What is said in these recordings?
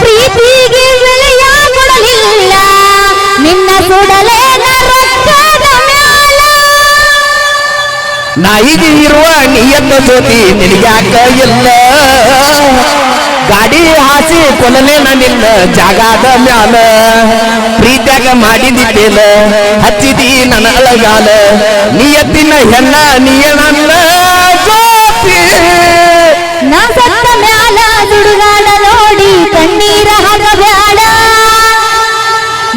ಪ್ರೀತಿಗೆ ಬೆಲೆಯ ಕೊಡಲಿಲ್ಲ. ನಿನ್ನ ಸುಡಲೇ ನಾ ಈಗ ಇರುವ ನಿಯತ್ತ ಜ್ಯೋತಿ ನಿನಗ್ಯಾಕ ಇಲ್ಲ. ಗಾಡಿ ಹಾಸಿ ಕೊಲಲೇನ ನಾನಿಲ್ಲ ಜಾಗದ ಮ್ಯಾಲ. ಪ್ರೀತ್ಯಾಗ ಮಾಡಿದಿದ್ದೇಲ ಹಚ್ಚಿದಿ ನನ್ನ ಅಳಗಾಲ. ನಿಯತ್ತಿನ ಹೆಣ್ಣ ನೀಯ ನನ್ನ ಜ್ಯೋತಿ ಕಣ್ಣೀರ ಹಾಕಬ್ಯಾಡ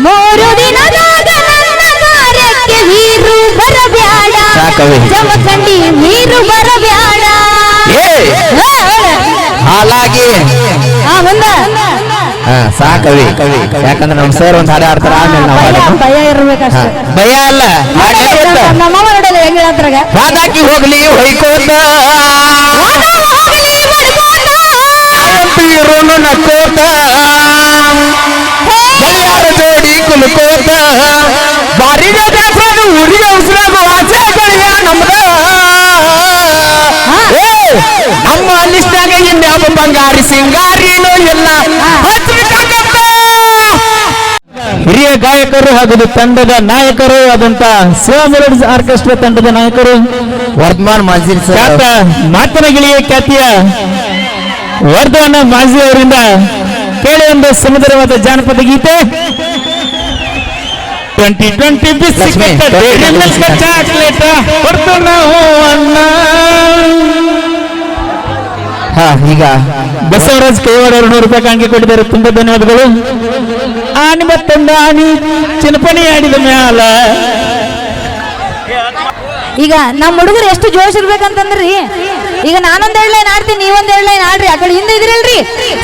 ಮೂರು ದಿನದಾಗ ನನ್ನ ಕಾರ್ಯಕ್ಕೆ ನೀರು ಬರಬೇಡ ಸಾಕವೇ. ಜಮಖಂಡಿ ನೀರು ಬರಬೇಡ ಏ! ಹಾ, ಹೇಳ. ಹಾಲಾಗಿ. ಆ, ಮುಂದ ಹಾ ಸಾಕವಿ. ಯಾಕಂದ್ರೆ ನಮ್ ಸರ್ ಒಂದ್ ಹಾಡು ಆಡ್ತಾರ ಆಮೇಲೆ ನಾವು ಭಯ ಹಾಡೋದು. ಭಯ ಇರ್ಬೇಕಷ್ಟ. ಭಯ ಅಲ್ಲ. ನಮ್ಮ ಮಾವ ನೋಡಲ್ಲ ಹೆಂಗ್ ಹೇಳತ್ರಾಗ ಹಾದಾಕಿ ಹೋಗ್ಲಿ ಹೊಯ್ಕೋತ. ಬೀರೋನು ನಕ್ಕೋತ ಗೆಳೆಯರ ಜೋಡಿ ಕುಲ್ಕೋತ ಬಾರಿ ಬ್ಯಾಸರ ಊರಿಗೆ ಉಸಿರಾಗ ವಾಸೆ ಗೆಳೆಯ ನಮ್ದ. ನಮ್ಮ ಲಿಸ್ಟಾಗ ಇನ್ಯಾವ ಬಂಗಾರಿ ಸಿಂಗಾರಿನೂ ಇಲ್ಲ. ಹಚ್ಬಿಟ್ಟಾಗತ್ತ. ಹಿರಿಯ ಗಾಯಕರು ಹಾಗೂ ತಂಡದ ನಾಯಕರು ಆದಂತ ಸೋಮರಡ್ಸ್ ಆರ್ಕೆಸ್ಟ್ರಾ ತಂಡದ ನಾಯಕರು. ವರ್ಧಮಾನ್ ಮಾಜಿ ಖ್ಯಾತ ಮಾತಿನ ಗಿಳಿಯ ಖ್ಯಾತಿಯ ವರ್ಧವನ ಮಾಜಿ ಅವರಿಂದ ಕೇಳಿ ಒಂದು ಸುಮಧುರವಾದ ಜಾನಪದ ಗೀತೆ. ಟ್ವೆಂಟಿ ಟ್ವೆಂಟಿ 2020 ಚಾಕ್ಲೇಟ್ ಹೊರತು ನಾವು ಅಣ್ಣ ಹಾ ಈಗ ಬಸವರಾಜ್ ಕೈವಾಡ ಅವರು ನೂರು ರೂಪಾಯಿ ಕಾಣಿಕೆ ಕೊಟ್ಟಿದ್ದಾರೆ. ತುಂಬಾ ಧನ್ಯವಾದಗಳು. ಆನಿ ಮತ್ತೊಂದು ಆನಿ ಚಿನಪಣಿ ಆಡಿದ ಮ್ಯಾಲ. ಈಗ ನಮ್ಮ ಹುಡುಗರು ಎಷ್ಟು ಜೋಶ್ ಇರ್ಬೇಕಂತಂದ್ರಿ? ಈಗ ನಾನೊಂದ್ ಎರಡ್ ಲೈನ್ ಆಡ್ತೀನಿ ನೀವೊಂದ್ ಎರಡ್ ಲೈನ್ ಆಡ್ರಿ ಆ ಕಡೆ ಹಿಂದೆ ಇದ್ರಲ್ರಿ.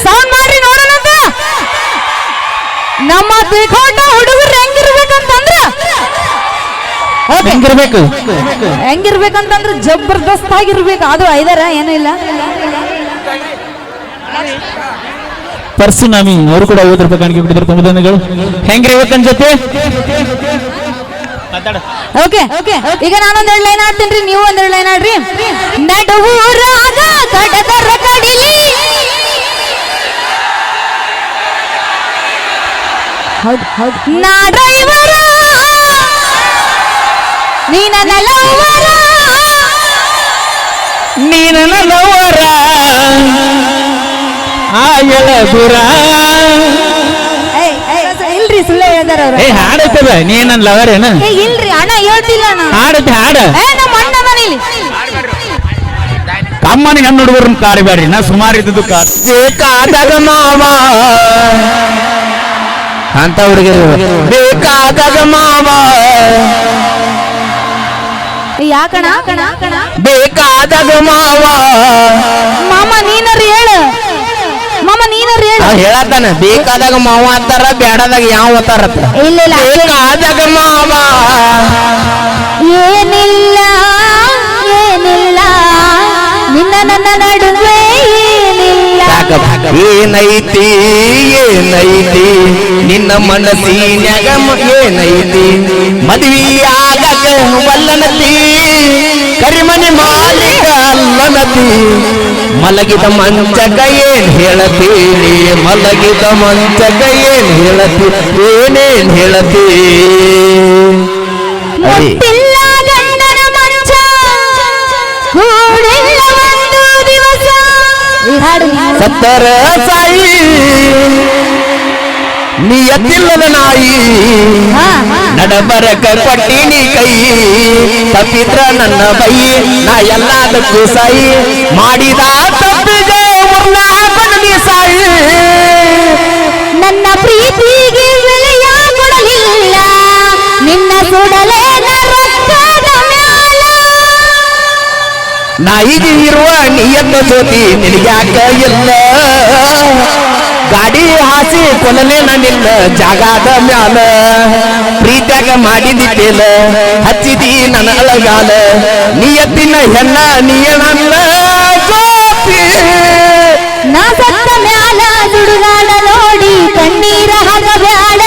ಸೌಂಡ್ ಮಾಡ್ರಿ ನೋಡೋಣ ನಮ್ಮ ತಿಳ್ಕೊಂಡ ಹುಡುಗರು ಹೆಂಗಿರ್ಬೇಕಂತಂದ್ರ. ಹೆಂಗಿರ್ಬೇಕು? ಹೆಂಗಿರ್ಬೇಕಂತಂದ್ರ ಜಬರ್ದಸ್ತ್ ಆಗಿರ್ಬೇಕು ಅದು ಐದಾರ ಏನೂ ಇಲ್ಲ. ಪರ್ಸುನಾಮಿ ಅವರು ಕೂಡ ಐವತ್ತು ರೂಪಾಯಿ ಕಾಣಿಕೆ ಕೊಟ್ಟಿದ್ದಾರೆ ತುಂಬ ಧನ್ಯಗಳು ಹೆಂಗಿರ್ಬೇಕನ್ ಜೊತೆ? ಓಕೆ ಓಕೆ ಈಗ ನಾನೊಂದ್ ಎರಡು ಲೈನ್ ಆಡ್ತೀನಿ ನೀವು ಒಂದೆರಡು ಲೈನ್ ಆಡ್ರಿ ನಡುವೂರಾಗ ಕಡದರ ಕಡಿಲಿ. ಹೌದು ಹೌದು. ನಾ ಡ್ರೈವರ. ನೀನ ನಲವರ. ಆ ಎಳಗುರ ಏಯ್, ಏಯ್, ಇಲ್ರಿ ಸುಳ್ಳು ಹೇಳ್ದಾರ ಅವ್ರು ಹಾಡೈತದ ನೀ ನನ್ನ ಲವರ್ ಏನ? ಏ ಇಲ್ರಿ ಅಣ್ಣ ಹೇಳ್ತಿಲ್ಲ ಅಣ್ಣ ಹಾಡೈತೆ ಹಾಡ. ಏ ನಮ್ಮ ಅಣ್ಣ ಮನೇಲಿ ಕಮ್ಮನ ಹೆಣ್ಣು ಹುಡುಗರನ್ನ ಕಾರಿಬ್ಯಾಡ್ರಿ ನಾ ಸುಮಾರು ಇದ್ದದ್ದು ಕಾರ್ ಬೇಕಾದಾಗ ಮಾವ. ಅಂತ ಹುಡುಗರು. ಬೇಕಾದಾಗ ಮಾವ. ಯಾಕಣ ಕಣ ಕಣ ಬೇಕಾದಾಗ ಮಾವ. ಮಾಮ ನೀನರಿ ಹೇಳು ಮಾಮ ನೀನರಿ ಹೇಳು ಅವ್ ಹೇಳತ್ತಾನ? ಬೇಕಾದಾಗ ಮಾವ ಅಂತಾರ ಬೇಡದಾಗ ಯಾವ ಇಲ್ಲ ಇಲ್ಲ ಬೇಕಾದಾಗ ಮಾವ. ಏನಿಲ್ಲ ಏನಿಲ್ಲ. ನಿನ್ನ ನನ್ನ ನಡುವೆ ಏನಿಲ್ಲ. ಏನೈತಿ ಏನೈತಿ? ನಿನ್ನ ಮನಸ್ಸಿನ್ಯಾಗ ಏನೈತಿ ಏನೈತಿ? ಆಗಕ ವಲ್ಲನತಿ ಕರಿಮನಿ ಮಾಲೀಕ ಅಲ್ಲನತಿ. ಮಲಗಿದ ಮಂಚಕ ಏನ್ ಹೇಳತಿ ಮಲಗಿದ ಮಂಚಕ ಏನ್ ಹೇಳತಿ ಏನೇನ್ ಹೇಳತಿ ಅದೇ ಮುಟ್ಟಿಲ್ಲ ಗಂಡನ ಮಂಚ ಕೂಡಿಲ್ಲ ಒಂದು ದಿವಸ ಈ ಹಾಡು ನೀನು. ಸತ್ತರ ಸಾಯಿ ನೀ ಎತ್ತಿಲ್ಲದ ನಾಯಿ ಹಾ, ಹಾ. ನಡಬರಕ ಕೊಟ್ಟಿನಿ ಕೈ ತಪ್ಪಿದ್ರ ನನ್ನ ಬೈ ನಾ ಎಲ್ಲದಕ್ಕೂ ಸಾಯಿ ಮಾಡಿದ ತಪ್ಪಿಗೆ ಬದಲಿ ಸಾಯಿ ನನ್ನ ಪ್ರೀತಿಗೆ ಬೆಲೆಯ ಕೊಡಲಿಲ್ಲ. ನಿನ್ನ ಸುಡಲೇ ನಾ ಈಗ ಇರುವ ನಿಯತ್ತ ಜ್ಯೋತಿ ನಿನಗ್ಯಾಕ ಇಲ್ಲ. ಗಾಡಿ ಹಾಸಿ ಕೊಲಲೇನ ನಿನ್ನ ಜಾಗದ ಮ್ಯಾಲ ಪ್ರೀತ್ಯಾಗ ಮಾಡಿದಿದ್ದೇಲ ಹಚ್ಚಿದಿ ನನ್ನ ಅಳಗಾಲ. ನಿಯತ್ತಿನ ಹೆಣ್ಣ ನೀಯ ನನ್ನ ಗೋಪಿ. ನಾ ಸತ್ತ ಮ್ಯಾಲ ಸುಡುಗಾಡ ನೋಡಿ ಕಣ್ಣೀರ ಹಾಕಬ್ಯಾಡ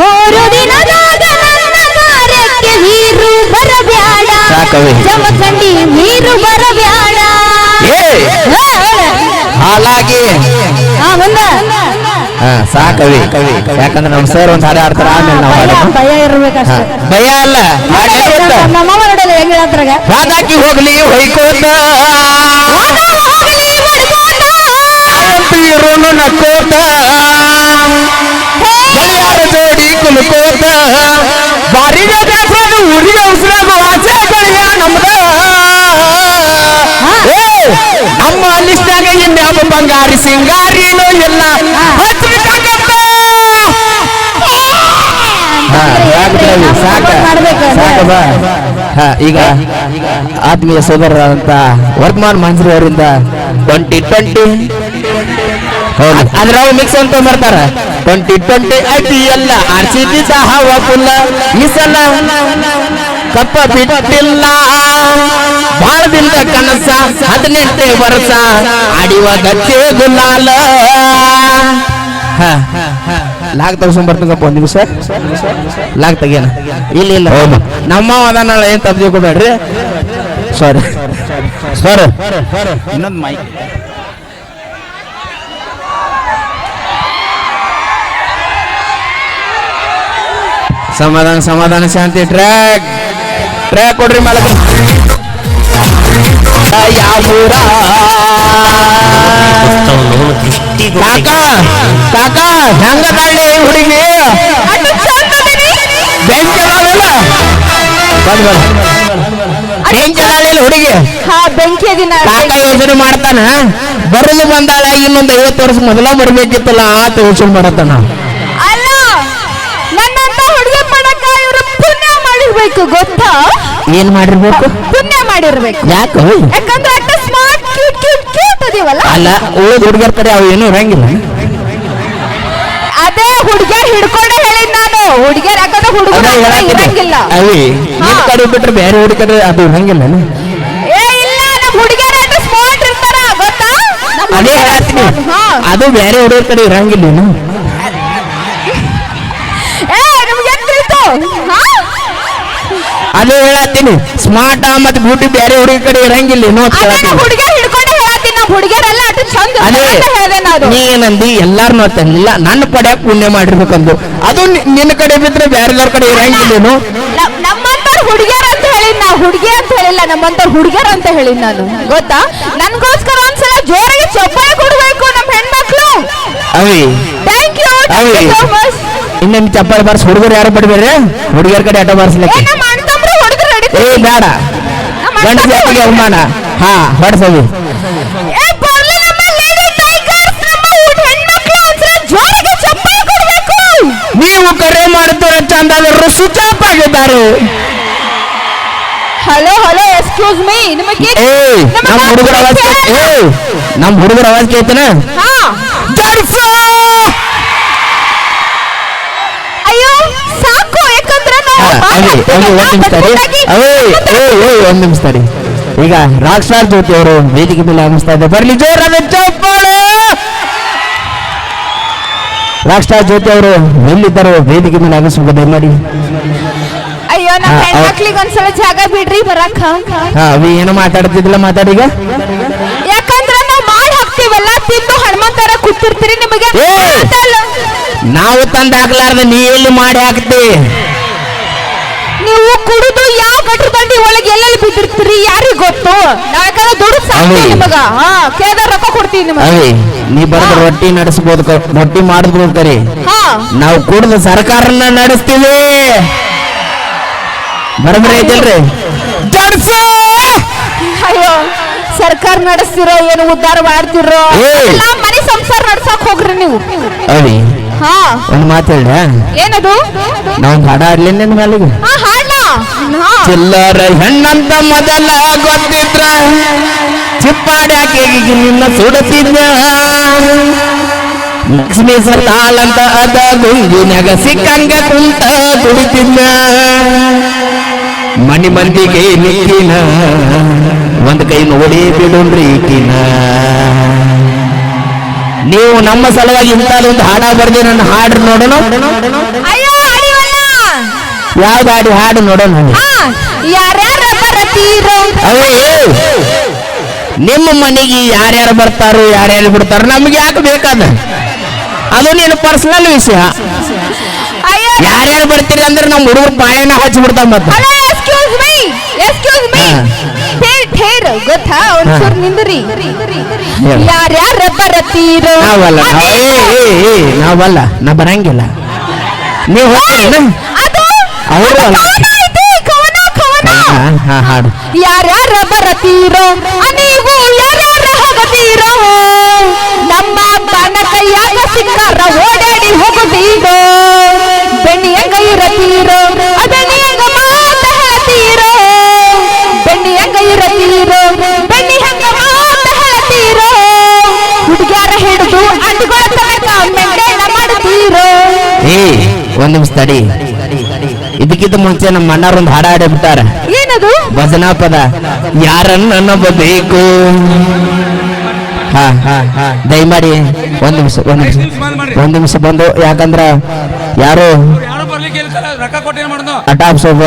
ಮೂರು ದಿನದಾಗ ನನ್ನ ಕಾರ್ಯಕ್ಕೆ ವೀರು ಬರಬ್ಯಾಡ. ಜಮಖಂಡಿ ನೀರು ಬರಬ್ಯಾಡ. ಏ. ಹಾಲಾಗಿ ಹಾ ಮುಂದ ಹಾ ಸಾಕವಿ ಯಾಕಂದ್ರೆ ನಮ್ಮ ಸರ್ ಒಂದ್ ಹಾಡು ಆಡ್ತಾರ ಆಮೇಲೆ ನಾವು ಭಯ ಹಾಡೋಣ. ಭಯ ಇರ್ಬೇಕಷ್ಟೇ. ಭಯ ಅಲ್ಲ. ಹಾಡ್ ಎಲ್ಲಿ ಗೊತ್ತಾ? ನಮ್ಮ ಮಾವ ನೋಡಲ್ಲ ಹೆಂಗ್ ಹೇಳತ್ರಾಗ ವಾದಾಕಿ ಹೋಗ್ಲಿ ಹೊಯ್ಕೋತ. ಬಂಗಾರಿ ಸಿಂಗಾರಿನೂ ಇಲ್ಲ. ಈಗ ಆತ್ಮೀಯ ಸೋದರರಾದಂತ ವರ್ಧಮಾನ್ ಮಂಜ್ರಿ ಅವರಿಂದ ಟ್ವೆಂಟಿ ಟ್ವೆಂಟಿ ಹೌದು. ಅದ್ರ ಅವು ಮಿಕ್ಸ್ ಅಂತ ಬರ್ತಾರ ಟ್ವೆಂಟಿ ಟ್ವೆಂಟಿ ಐ ಪಿ ಎಲ್ಲ. ಆರ್ ಸಿ ಬಿ ಸಹ ಫುಲ್ಲ ಈ ಸಲ ಕಪ್ಪ ಬಿಟ್ಟಿಲ್ಲ. ದಿನದ ಕನಸ ಹದಿನೆಂಟೇ ವರ್ಷ ಆಡಿವ ಗತ್ತೆ ಗುಲಾಲ. ಹಾ. ಲಾಗ್ ತಗ್ಸ್ಕೊಂಡ್ ಬರ್ತಂಗಪ್ಪ ಒಂದ್ ನಿಮಿಷ. ಲಾಗ್ ತೆಗಿಯನ ಇಲ್ಲ ಇಲ್ಲ. ನಮ್ಮ ಅದನ್ನ ಏನ್ ತಪ್ಪು ತಿಳ್ಕೊಬೇಡ್ರಿ ಸಾರಿ ಸಾರಿ ಇನ್ನೊಂದು ಮೈಕ್ ಸಮಾಧಾನ ಸಮಾಧಾನ ಶಾಂತಿ ಟ್ರ್ಯಾಕ್. ಟ್ರ್ಯಾಕ್ ಕೊಡ್ರಿ ಮಾಲಕ ಯಾವೂರ ಕಾಕ ಕಾಕ ಹೆಂಗ ತಾಳಿ ಹುಡುಗಿ. ಬೆಂಕಿ ಅದಾವಲ್ಲ ಬಂದ್ ಬಂದ್ ಬೆಂಕಿ ಹುಡುಗಿ. ಹಾ ಬೆಂಕಿ ದಿನ ಕಾಕ ಯೋಜನೆ ಮಾಡ್ತಾನ? ಬರಲು ಬಂದಾಳ ಇನ್ನೊಂದು ಐವತ್ತು ವರ್ಷ ಮೊದಲ ಬರ್ಬೇಕಿತ್ತಲ್ಲ ಆತ ಯೋಚನೆ ಮಾಡತ್ತಾನ? ಅಲ್ಲ ನನ್ನಂತ ಹುಡುಗಿ ಮಾಡಕ್ಕ ಇವ್ರು ಪುಣ್ಯ ಮಾಡಿರ್ಬೇಕು ಗೊತ್ತಾ? ಏನ್ ಮಾಡಿರ್ಬೇಕು? ಮಾಡಿರ್ಬೇಕು. ಯಾಕೆ? ಯಾಕಂದ್ರೆ ಅಟ್ಟ ಸ್ಮಾರ್ಟ್ ಕ್ಯೂಟ್ ಕ್ಯೂಟ್ ಕ್ಯೂಟ್ ಅದೀವಲ್ಲ? ಅಲ್ಲ ಉಳಿದ ಹುಡುಗರ ಕಡೆ ಅವು ಏನು ಇರಂಗಿಲ್ಲ. ಅದೇ ಹುಡುಗಿಯರ್ ಹಿಡ್ಕೊಂಡೆ ಹೇಳಿದ್ ನಾನು. ಹುಡುಗಿಯರ್ ಯಾಕಂದ್ರೆ ಹುಡುಗರ ಇರಂಗಿಲ್ಲ. ಅವಿ ನಿನ್. ಕಡೆ ಬಿಟ್ರೆ ಬೇರೆ ಹುಡುಗರ ಅದು ಇರಂಗಿಲ್ಲ ಏ ಇಲ್ಲ ನಮ್ ಹುಡುಗಿಯರ ಅಂದ್ರೆ ಸ್ಮಾರ್ಟ್ ಇರ್ತಾರ ಗೊತ್ತಾ? ನಮ್ ಅದೇ ಹುಡುಗಿಯರ್ ಹೇಳತ್ತೀನಿ. smart. ಹಾ. ಅದು ಬೇರೆ ಹುಡುಗರ ಕಡೆ ಇರಂಗಿಲ್ಲ ಏ ನಿಮ್ಗೆ ಹೆಂಗ್ ತಿಳಿತು? ಹಾ? ಅದೇ ಹೇಳತ್ತೀನಿ. ಸ್ಮಾರ್ಟ್ ಮತ್ತೆ ಬ್ಯೂಟಿ ಬೇರೆ ಹುಡುಗಿ ಕಡೆ ಇರಂಗಿಲ್ಲ ಅಂತ ಎಲ್ಲಾರು ಹೇಳತ್ತೀನಿ. ಹುಡುಗಿಯರ್ ಹಿಡ್ಕೊಂಡೆ ಹೇಳತ್ತೀನಿ. ನಮ್ ಹುಡುಗಿಯರೆಲ್ಲ ಅಷ್ಟು ಚಂದ ಅದೇ ಇರ್ತಾರೆ ಹೇಳ್ದೆ ನಾನು. ನೀ ಏನಂದಿ? ಎಲ್ಲಾರ್ನು ಅಂತಂದಿಲ್ಲ ನನ್ನ ಪಡ್ಯಾಕ ಪುಣ್ಯ ಮಾಡಿರ್ಬೇಕಂದು ಅದು ನಿ- ನಿನ್ನ ಕಡೆ ಬಿದ್ರೆ ಬೇರೆದವ್ರ ಕಡೆ ಇರಂಗಿಲ್ಲೇನು ನ- ನಮ್ಮಂತ ಹುಡುಗಿಯರ್ ಅಂತ ಹೇಳಿ ನಾ ಹುಡುಗಿ ಅಂತ ಹೇಳಿಲ್ಲ ನಮ್ಮಂತ ಹುಡುಗಿಯರ್ ಅಂತ ಹೇಳಿ ನಾನು. ಗೊತ್ತಾ? ನನ್ಗೋಸ್ಕರ ಒಂದ್ಸಲ ಜೋರಾಗಿ ಚಪ್ಪಾಳೆ ಕೊಡ್ಬೇಕು ನಮ್ ಹೆಣ್ಮಕ್ಳು. ಅವಿ. Thank you thank you so much ಇನ್ನೇನು ಚಪ್ಪಾಳೆ ಬಾರ್ಸ್ ಹುಡುಗರು ಯಾರು ಪಡ್ಬೇಡ್ರಿ? ಹುಡುಗಿಯರ ಕಡೆ ಆಟ ಬಾರಿಸ್ಲಿಕ್ಕೆ. ನಮ್ಮ ಏ ಬೇಡ ಗಂಡ ಜಾತಿಗೆ ಅವಮಾನ ಹಾ ಹೊಡ್ಸವಿ ನೀವು ಕರೆ ಮಾಡುತ್ತೀರ ಚಂದಾದರು ಆಫ್ ಆಗಿದ್ದಾರೆ ಹಲೋ ಹಲೋ ಎಕ್ಸ್ಕ್ಯೂಸ್ ಮೀ ನಿಮಗೆ ಏ ನಮ್ಮ ಹುಡುಗರ ಅವಾಜ್ ಕೇಳ್- ಏ ನಮ್ಮ ಹುಡುಗರ ಆವಾಜ್ ಕೇಳ್ತಾನ ಹಾ! ಅಯ್ಯೋ ಸಾಕು ಯಾಕಂದ್ರೆ ನಾವು ಹಾ, ಅವಿ ಅವಿ ಒಂದ್ ನಿಮಿಷ ತಡಿ. ಏ ಒಂದ್ ನಿಮಿಷ ತಡಿ. ಈಗ ರಾಕ್ ಸ್ಟಾರ್ ಜ್ಯೋತಿ ಅವರು ವೇದಿಕೆ ಮೇಲೆ ಆಗಮಿಸ್ತಾ ಇದೆ ಬರ್ಲಿ ಜೋರಾದ ಚಪ್ಪಾಳೆ ರಾಕ್ ಸ್ಟಾರ್ ಜ್ಯೋತಿ ಅವರು ಎಲ್ಲಿದ್ದಾರೆ ವೇದಿಕೆ ಮೇಲೆ ಆಗಮಿಸ್ಬೇಕು ದಯಮಾಡಿ. ಅಯ್ಯೋ ನಮ್ಮ ಹೆಣ್ಮಕ್ಳಿಗೆ ಒಂದ್ಸಲ ಜಾಗ ಬಿಡ್ರಿ ಬರಕ್ಕ. ಹಾ ಅವಿ ಏನೋ ಮಾತಾಡ್ತಿದ್ದಿಲ್ಲ ಮಾತಾಡೀಗ ಯಾಕಂದ್ರೆ ನಾವು ಮಾಡಿ ಹಾಕ್ತಿವಲ್ಲ ತಿಂದು ಹನುಮಂತರ ಕೂತಿರ್ತೀರಿ ನಿಮಗೆ. ನಾವು ತಂದು ಹಾಕ್ಲಾರ್ದ ನೀ ಎಲ್ಲಿ ಮಾಡಿ ಹಾಕ್ತಿ? ನೀವು ಕುಡಿದು ಯಾವ ಗಟ್ರ ಬಂಡಿ ಒಳಗೆ ಎಲ್ಲೆಲ್ಲಿ ಬಿದ್ದಿರ್ತೀರಿ? ಯಾರಿಗ್ ಗೊತ್ತು? ಯಾಕಂದ್ರೆ ದುಡ್ಡು ಸಾಕು. ನಿಮಗ. ಹಾ ಕೇಳ್ದ ರೊಕ್ಕ ಕೊಡ್ತೀವಿ ನಿಮಗೆ. ಅವಿ ನೀ ಬರದ ರೊಟ್ಟಿ ನಡೆಸಬಹುದು ಕ- ರೊಟ್ಟಿ ಮಾಡಬಹುದು ಕರಿ ಹಾ. ನಾವು ಕುಡಿದು ಸರ್ಕಾರನ ನಡೆಸ್ತೀವಿ. ಬರಬರಿ ಐತಲ್ರಿ ಜಡ್ಸು! ಅಯ್ಯೋ ಸರ್ಕಾರ ನಡೆಸ್ತಿರೋ ಏನು ಉದ್ಧಾರ ಮಾಡ್ತಿರೋ? ಏ! ಎಲ್ಲ ಮನೆ ಸಂಸಾರ ನಡ್ಸಕ್ ಹೋಗ್ರಿ ನೀವು. ಅವಿ. ಒಂದು ಮಾತು ಹೇಳ ಏನದು? ನಾವೊಂದು ಹಾಡ ಆಡ್ಲಿ ನಿನ್ ಮೇಲಿಗೆ ಹಾ ಚಿಲ್ಲರ ಹೆಣ್ಣಂತ ಮೊದಲ ಗೊತ್ತಿದ್ರ. ಚಿಪ್ಪಾಡ್ಯಾಕೆ ನಿನ್ನ ಸುಡತಿದ್ದ ಲಕ್ಷ್ಮೀ ಸಲ್ಲಂತ ಅದ ಗುಂಗಿನ್ಯಾಗ ಸಿಕ್ಕಂಗ ಕುಂತ ದುಡಿತಿದ್ದ ಮನಿ ಮಂದಿಗೆ ನಿಕ್ಕಿನ ಒಂದ್ ಕೈ ನೋಡಿ ಬಿಡುನ್ರಿ ಈಕಿನ. ನೀವು ನಮ್ಮ ಸಲುವಾಗಿ ಒಂದು ಹಾಡ ಬರ್ದಿ ನನ್ನ ಹಾಡು ನೋಡೋಣ. ಯಾವ್ದು ಹಾಡಿ? ಹಾಡು ನೋಡೋಣ ನಿಮ್ಮ ಮನೆಗೆ ಯಾರ್ಯಾರು ಬರ್ತಾರೋ ಯಾರ್ಯಾರು ಬಿಡ್ತಾರೋ ನಮ್ಗೆ ಯಾಕೆ ಬೇಕಾದ? ಅದು ನೀನು ಪರ್ಸನಲ್ ವಿಷಯ. ಯಾರ್ಯಾರು ಬರ್ತೀರಿ ಅಂದ್ರೆ ನಮ್ಮ ಹುಡುಗರು ಪಾಯಣ ಹಚ್ಚಿ ಬಿಡ್ತಾವ ಮತ್ತೆ ಅಲ್ಲ ಎಕ್ಸ್ಕ್ಯೂಸ್ ಮೀ ಎಕ್ಸ್ಕ್ಯೂಸ್ ಮೀ ಹಾ. ಥೇರ್ ಥೇರ್ ಗೊತ್ತಾ? ಒಂಚೂರು ನಿಂದ್ರಿ. ಯಾರ್ಯಾರ ಬರತೀರೋ ನಾವಲ್ಲ ನಾವಲ್ಲ ನಾ ಬರಂಗಿಲ್ಲ. ನೀವು ಅವರು ಅಲ್ಲ. ಹಾಡು. ಯಾರ್ಯಾರ ಬರತೀರೋ ಒಂದ್ ನಿಮಿಷ ತಡಿ. ಇದಕ್ಕಿಂತ ಮುಂಚೆ ನಮ್ಮ ಅಣ್ಣಾರ ಒಂದು ಹಾಡ ಹಾಡಿಬಿಟ್ಟಾರ ಏನದು? ಭಜನಾ ಪದ ಯಾರನ್ನ ನಂಬಬೇಕು ಹಾ ಹಾ ಹಾ. ದಯಮಾಡಿ ಒಂದ್ ನಿಮಿಷ ಒಂದ್ ನಿಮಿಷ. ಒಂದ್ ನಿಮಿಷ ಬಂದು ಯಾಕಂದ್ರ ಯಾರು ಅಟಾಪ್ ಸೋಬ